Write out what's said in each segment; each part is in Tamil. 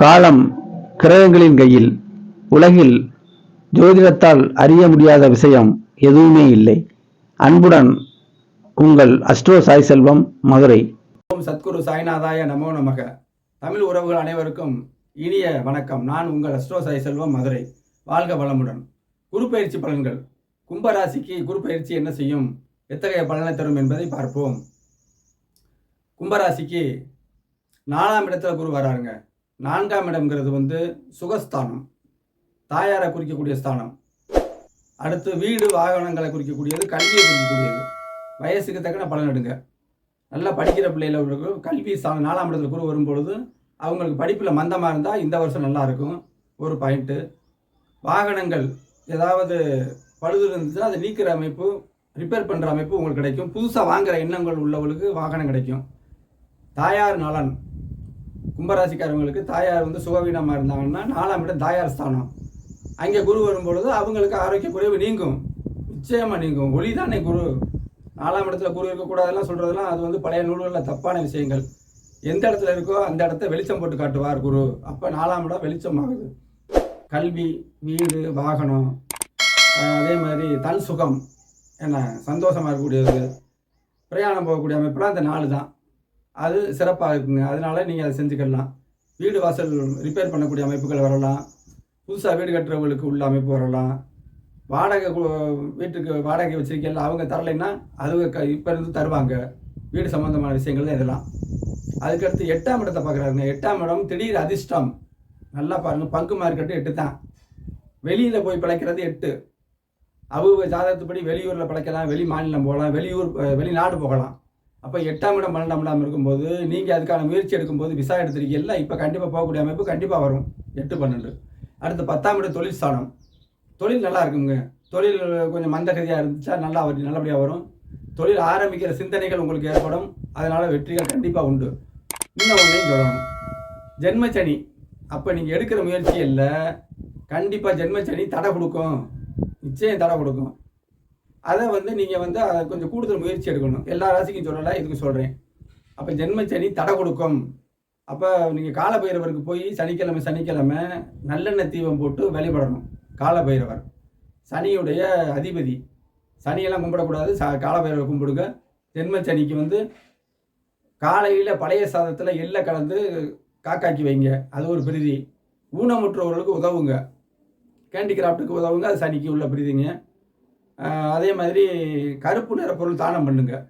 காலம் கிரகங்களின் கையில் உலகில் ஜோதிடத்தால் அறிய முடியாத விஷயம் எதுவுமே இல்லை. அன்புடன் உங்கள் அஸ்ட்ரோ சாய் செல்வம் மதுரை. ஓம் சத்குரு சாய்நாதாய நமோ நமக. தமிழ் உறவுகள் அனைவருக்கும் இனிய வணக்கம். நான் உங்கள் அஸ்ட்ரோ சாய் செல்வம் மதுரை. வாழ்க வளமுடன். குரு பயிற்சி பலன்கள். கும்பராசிக்கு குரு பயிற்சி என்ன செய்யும்? எத்தகைய பலனை தரும் என்பதை பார்ப்போம். கும்பராசிக்கு நாலாம் இடத்துல குரு வராருங்க. நான்காம் இடம்ங்கிறது வந்து சுகஸ்தானம். தாயாரை குறிக்கக்கூடிய ஸ்தானம். அடுத்து வீடு வாகனங்களை குறிக்கக்கூடியது கல்வியை குறிக்கக்கூடியது. வயசுக்கு தக்கன பலன் எடுங்க. நல்லா படிக்கிற பிள்ளைகளுக்கு கல்வி சா நாலாம் இடத்துல குரு வரும்பொழுது அவங்களுக்கு படிப்பில் மந்தமாக இருந்தால் இந்த வருஷம் நல்லா இருக்கும். ஒரு பாயிண்ட்டு வாகனங்கள் ஏதாவது பழுது இருந்துச்சுன்னா அதை நீக்கிற அமைப்பு ரிப்பேர் பண்ணுற அமைப்பு உங்களுக்கு கிடைக்கும். புதுசாக வாங்குகிற எண்ணங்கள் உள்ளவங்களுக்கு வாகனம் கிடைக்கும். தாயார் நலன். கும்பராசிக்காரவங்களுக்கு தாயார் வந்து சுகவீனமாக இருந்தாங்கன்னா நாலாம் இடம் தாயார் ஸ்தானம். அங்கே குரு வரும்பொழுது அவங்களுக்கு ஆரோக்கிய குறைவு நீங்கும். நிச்சயமாக நீங்கும். ஒளி தானே குரு. நாலாம் இடத்துல குரு இருக்கக்கூடாதெல்லாம் சொல்கிறதெல்லாம் அது வந்து பழைய நூல்களில் தப்பான விஷயங்கள். எந்த இடத்துல இருக்கோ அந்த இடத்த வெளிச்சம் போட்டு காட்டுவார் குரு. அப்போ நாலாம் இடம் வெளிச்சம் ஆகுது கல்வி வீடு வாகனம் அதே மாதிரி தன் சுகம் என்ன சந்தோஷமாக இருக்கக்கூடியது பிரயாணம் போகக்கூடிய அமைப்புலாம் அந்த நாலு தான். அது சிறப்பாக இருக்குங்க. அதனால நீங்கள் அதை செஞ்சுக்கலாம். வீடு வாசல் ரிப்பேர் பண்ணக்கூடிய அமைப்புகள் வரலாம். புதுசாக வீடு கட்டுறவங்களுக்கு உள்ள அமைப்பு வரலாம். வாடகை வீட்டுக்கு வாடகை வச்சுருக்கல அவங்க தரலைன்னா அது க இப்போ இருந்து தருவாங்க. வீடு சம்மந்தமான விஷயங்கள் தான் இதெல்லாம். அதுக்கடுத்து எட்டாம் இடத்தை பார்க்குறாருங்க. எட்டாம் இடம் திடீர் அதிர்ஷ்டம். நல்லா பாருங்கள் பங்கு மார்க்கெட்டு எட்டு தான். வெளியில் போய் பிழைக்கிறது எட்டு. அவங்க ஜாதகத்துப்படி வெளியூரில் பிழைக்கலாம் வெளி மாநிலம் போகலாம் வெளியூர் வெளிநாடு போகலாம். அப்போ எட்டாம் இடம் பன்னெண்டாம் இடம் இருக்கும்போது நீங்கள் அதுக்கான முயற்சி எடுக்கும்போது விசா எடுத்திருக்கீங்கல்ல இப்போ கண்டிப்பாக போகக்கூடிய அமைப்பு கண்டிப்பாக வரும். எட்டு பன்னெண்டு. அடுத்து பத்தாம் இடம் தொழில் ஸ்தானம். தொழில் நல்லா இருக்குங்க. தொழில் கொஞ்சம் மந்தகதியாக இருந்துச்சா நல்லா வரும் நல்லபடியாக வரும். தொழில் ஆரம்பிக்கிற சிந்தனைகள் உங்களுக்கு ஏற்படும். அதனால் வெற்றிகள் கண்டிப்பாக உண்டு. இன்னும் ஒன்றையும் சொல்லணும் ஜென்மச்சனி. அப்போ நீங்கள் எடுக்கிற முயற்சி இல்லை. கண்டிப்பாக ஜென்மச்சனி தடை கொடுக்கும். நிச்சயம் தடை கொடுக்கும். அதை வந்து நீங்கள் வந்து அதை கொஞ்சம் கூடுதல் முயற்சி எடுக்கணும். எல்லா ராசிக்கும் சொல்லலை இதுக்கு சொல்கிறேன் அப்போ ஜென்மச்சனி தடை கொடுக்கும். அப்போ நீங்கள் காலபைரவருக்கு போய் சனிக்கிழமை சனிக்கிழமை நல்லெண்ணெய் தீபம் போட்டு வழிபடணும். காலபைரவர். சனியுடைய அதிபதி. சனியெல்லாம் கும்பிடக்கூடாது. ச காலபைரவர் கும்பிடுங்க. ஜென்மச்சனிக்கு வந்து காலையில் பழைய சாதத்தில் எள்ளை கலந்து காக்காக்கி வைங்க. அது ஒரு பிரீதி. ஊனமுற்றவர்களுக்கு உதவுங்க. கேண்டி கிராஃப்ட்டுக்கு உதவுங்க. அது சனிக்கு உள்ள பிரீதிங்க. அதே மாதிரி கருப்பு நிற பொருள் தானம் பண்ணுங்க.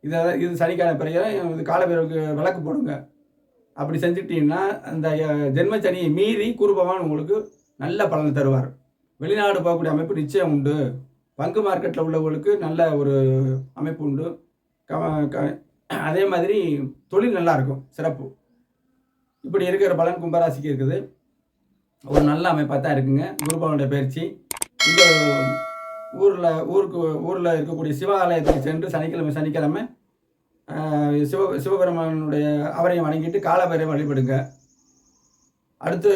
இதை இது சனிக்கான பிறகு இது காலபைரவருக்கு விளக்கு போடுங்க. அப்படி செஞ்சுட்டீங்கன்னா அந்த ஜென்மச்சனியை மீறி குருபவான் உங்களுக்கு நல்ல பலனை தருவார். வெளிநாடு போகக்கூடிய அமைப்பு நிச்சயம் உண்டு. பங்கு மார்க்கெட்டில் உள்ளவங்களுக்கு நல்ல ஒரு அமைப்பு உண்டு. க- க- அதே மாதிரி தொழில் நல்லா இருக்கும் சிறப்பு. இப்படி இருக்கிற பலன் கும்பராசிக்கு இருக்குது. ஒரு நல்ல அமைப்பாக தான் இருக்குங்க. குருபவனுடைய பயிற்சி. உங்கள் ஊரில் ஊருக்கு ஊரில் இருக்கக்கூடிய சிவாலயத்துக்கு சென்று சனிக்கிழமை சனிக்கிழமை சிவ சிவபெருமானுடைய அவரையும் வணங்கிட்டு காலபைரவை வழிபடுங்க. அடுத்து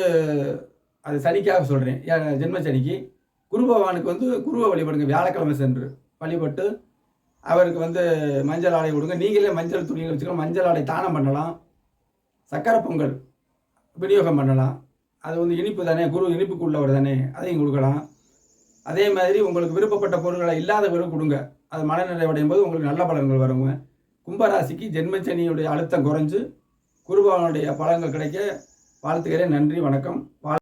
அது சனிக்காக சொல்கிறேன் ஜென்ம சனிக்கு. குரு பகவானுக்கு வந்து குருவை வழிபடுங்க. வியாழக்கிழமை சென்று வழிபட்டு அவருக்கு வந்து மஞ்சள் ஆடை கொடுங்க. நீங்களே மஞ்சள் துணியில் வச்சுக்கலாம் மஞ்சள் ஆடை தானம் பண்ணலாம். சக்கரை பொங்கல் விநியோகம் பண்ணலாம். அது வந்து இனிப்பு தானே? குரு இனிப்புக்குள்ளவர் தானே? அதையும் கொடுக்கலாம். அதே மாதிரி உங்களுக்கு விருப்பப்பட்ட பொருட்களை இல்லாத பிறகு கொடுங்க. அது மனநிலை அடையும் போது உங்களுக்கு நல்ல பலன்கள் வருங்க. கும்பராசிக்கு ஜென்மச்சனியுடைய அழுத்தம் குறைஞ்சு குருபவனுடைய பலன்கள் கிடைக்க வாழ்த்துக்கிறேன் நன்றி வணக்கம். வாழ்